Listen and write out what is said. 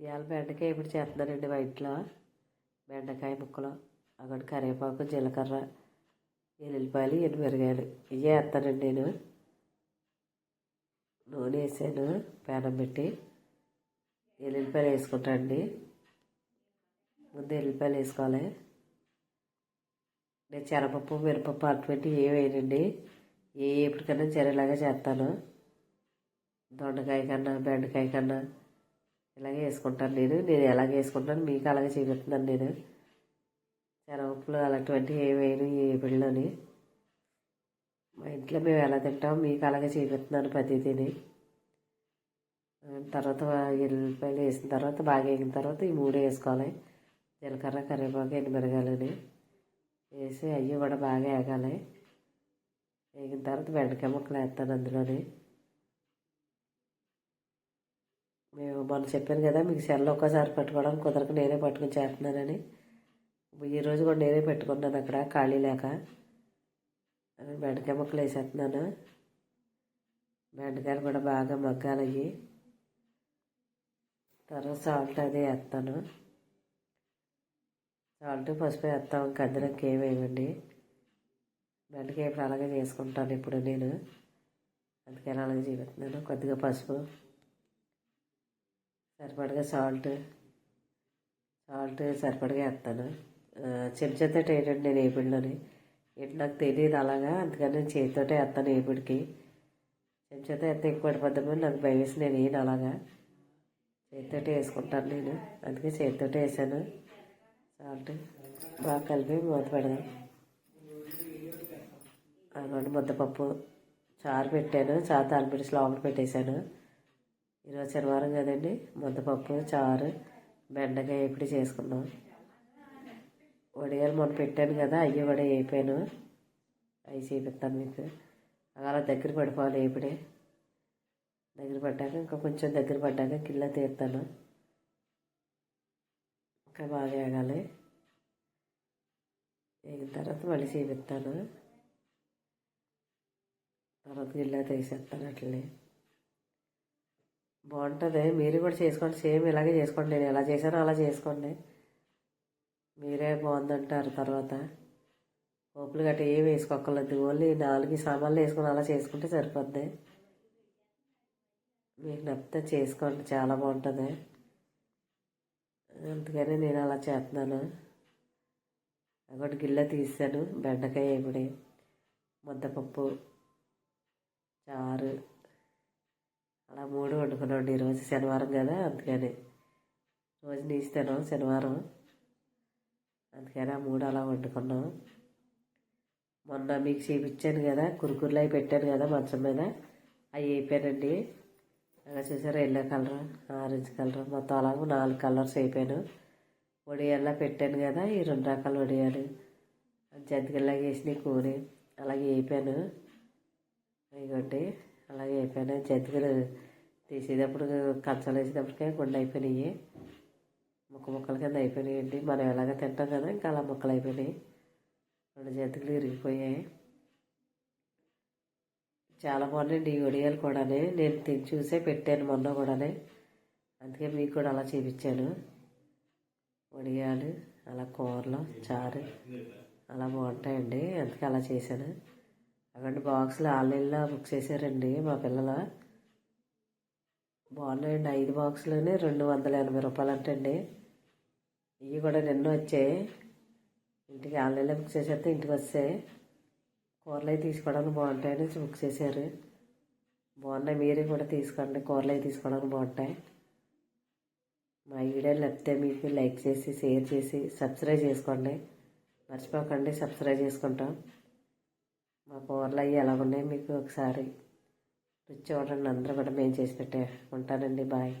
ఇవాళ బెండకాయ ఇప్పుడు చేస్తున్నానండి వైట్లో. బెండకాయ ముక్కలు అక్కడ కరివేపాకు జీలకర్ర ఎల్లుల్లిపాయలు ఎనిమిరగాయలు ఇవే వేస్తానండి నేను. నూనె వేసాను పేనం పెట్టి. ఎల్లుల్లిపాయలు వేసుకుంటానండి ముందు ఎల్లుల్లిపాయలు వేసుకోవాలి. నేను చెరపప్పు మిరపప్పు అటువంటి ఏం వేయనండి. ఏ ఎప్పటికన్నా జరేలాగా చేస్తాను. దొండకాయ కన్నా బెండకాయ కన్నా. ఇలాగే వేసుకుంటాను నేను. నేను ఎలాగ వేసుకుంటాను మీకు అలాగే చూపిస్తున్నాను నేను. శనగపప్పులు అలాంటివంటివి ఏమి వేయను ఈ బిళ్ళని మా ఇంట్లో మేము ఎలా తింటాం మీకు అలాగే చూపిస్తున్నాను ప్రతిదీని. తర్వాత ఎల్లిపాయలు వేసిన తర్వాత బాగా వేగిన తర్వాత ఈ మూడు వేసుకోవాలి. జీలకర్ర కరివేపాకు ఎండుమిరగాయలని వేసి అవి కూడా బాగా వేగాలి. వేగిన తర్వాత బెండకాయ ముక్కలు వేస్తాను అందులోని. మేము మొన్న చెప్పాను కదా మీకు సెల్లో ఒక్కసారి పట్టుకోవడం కుదరక నేనే పట్టుకుని చేస్తున్నానని. ఈరోజు కూడా నేనే పెట్టుకున్నాను అక్కడ ఖాళీ లేక. బెండకాయ ముక్కలు వేసేస్తున్నాను. బెండకాయలు కూడా బాగా మగ్గాలయ్యి. తర్వాత సాల్ట్ అది వేస్తాను. సాల్ట్ పసుపు వేస్తాం ఇంకా అందులో ఇంకేమేయండి బెండకాయ ఇప్పుడు అలాగే చేసుకుంటాను ఇప్పుడు నేను. అందుకని అలాగే చూపిస్తున్నాను కొద్దిగా పసుపు. సరిపడగా సాల్ట్ సాల్ట్ సరిపడగా వేస్తాను. చెంచాతో వేయడండి నేను ఏపిడిలోని ఏంటి నాకు తెలియదు అలాగా అందుకని నేను చేతితోటే వేస్తాను ఏపిడికి చెంచాతో వేస్తే ఎక్కువ పడిపోద్దామని నాకు భయం వేసి నేను వేయను అలాగా. చేతితోటే వేసుకుంటాను నేను అందుకే చేతితోటే వేసాను. సాల్ట్ బాగా కలిపి మూత పెడదాం. అదిగోండి ముద్దపప్పు చారు పెట్టాను చారు తాలిపిడిసి లోపల పెట్టేశాను. ఈరోజు శనివారం కదండి. ముద్దపప్పు చారు బెండకాయ ఇప్పుడు చేసుకున్నాం వడియాలు మొన్న పెట్టాను కదా అయ్యి వడ వేయిపోయాను. అవి చేపిస్తాను మీకు. అలా దగ్గర పడిపోవాలి ఇప్పుడే. దగ్గర పడ్డాక ఇంకా కొంచెం దగ్గర పడ్డాక కిల్ల తీస్తాను ఇంకా బాగా వేగాలి. వేగిన తర్వాత మళ్ళీ చేపిస్తాను. తర్వాత గిల్ల తీసేస్తాను అట్లనే. బాగుంటుంది. మీరు కూడా చేసుకోండి. సేమ్ ఇలాగే చేసుకోండి. నేను ఎలా చేశానో అలా చేసుకోండి. మీరే బాగుందంటారు తర్వాత. పోపులు గట్ట ఏం వేసుకోక్కర్లేదు. ఓన్లీ నాలుగు సామాన్లు వేసుకొని అలా చేసుకుంటే సరిపోద్ది. మీకు నచ్చితే చేసుకోండి. చాలా బాగుంటుంది. అందుకని నేను అలా చేస్తున్నాను. ఒకటి గిల్ల తీసాను. బెండకాయ ఇప్పుడు ముద్దపప్పు చారు. అలా మూడు వండుకున్నాండి ఈరోజు శనివారం కదా అందుకని రోజు నీస్తాను శనివారం. అందుకని ఆ మూడు అలా వండుకున్నాం. మొన్న మీకు చేపించాను కదా కురుకుర్లు అవి పెట్టాను కదా మంచం మీద. అవి అయిపోయానండి అలా చూసారా ఎల్లో కలర్ ఆరెంజ్ కలర్ మొత్తం అలాగే నాలుగు కలర్స్ అయిపోయాను. వడియాల్లో పెట్టాను కదా ఈ రెండు రకాల వడియాలు జంతికల్లాగా వేసినాయి కూరి అలాగే అయిపోయాను. ఇదిగోండి. అలాగే అయిపోయినాయి జంతికలు తీసేటప్పుడు కంచాలు వేసేటప్పటికే గుండె అయిపోయినాయి. ముక్క ముక్కల కింద అయిపోయినాయండి. మనం ఎలాగ తింటాం కదా ఇంకా అలా ముక్కలు అయిపోయినాయి. రెండు జంతికలు ఇరిగిపోయాయి. చాలా బాగున్నాయండి ఈ వడియాలు కూడానే. నేను తిని చూసే పెట్టాను మొన్న కూడానే. అందుకే మీకు కూడా అలా చూపించాను. వడియాలు అలా కూరలు చారు అలా బాగుంటాయండి. అందుకే అలా చేశాను. అక్కడ బాక్సులు ఆన్లైన్లో బుక్ చేశారండి మా పిల్లలు. బాగున్నాయండి. ఐదు బాక్సులోనే రెండు వందల ఎనభై రూపాయలు అంటండి ఇవి కూడా నిన్న వచ్చాయి. ఇంటికి ఆన్లైన్లో బుక్ చేసేస్తే ఇంటికి వస్తాయి కూరలు అవి తీసుకోవడానికి బాగుంటాయని బుక్ చేశారు. బాగున్నాయి. మీరే కూడా తీసుకోండి. కూరలు అవి తీసుకోవడానికి బాగుంటాయి. మా వీడియో నచ్చితే మీకు లైక్ చేసి షేర్ చేసి సబ్స్క్రైబ్ చేసుకోండి. మర్చిపోకండి. సబ్స్క్రైబ్ చేసుకుంటాం. మా కూరలు అవి ఎలా ఉన్నాయి మీకు ఒకసారి? రుచి చూడండి అందరూ కూడా మేము చేసి పెట్టే ఉంటానండి. బాయ్.